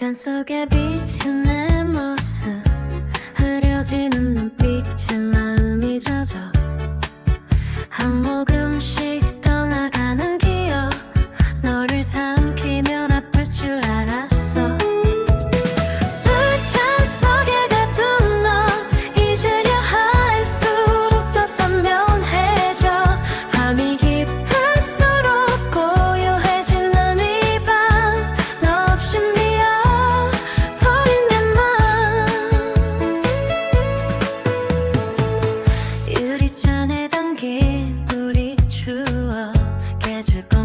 술잔 속에 내 해줄 거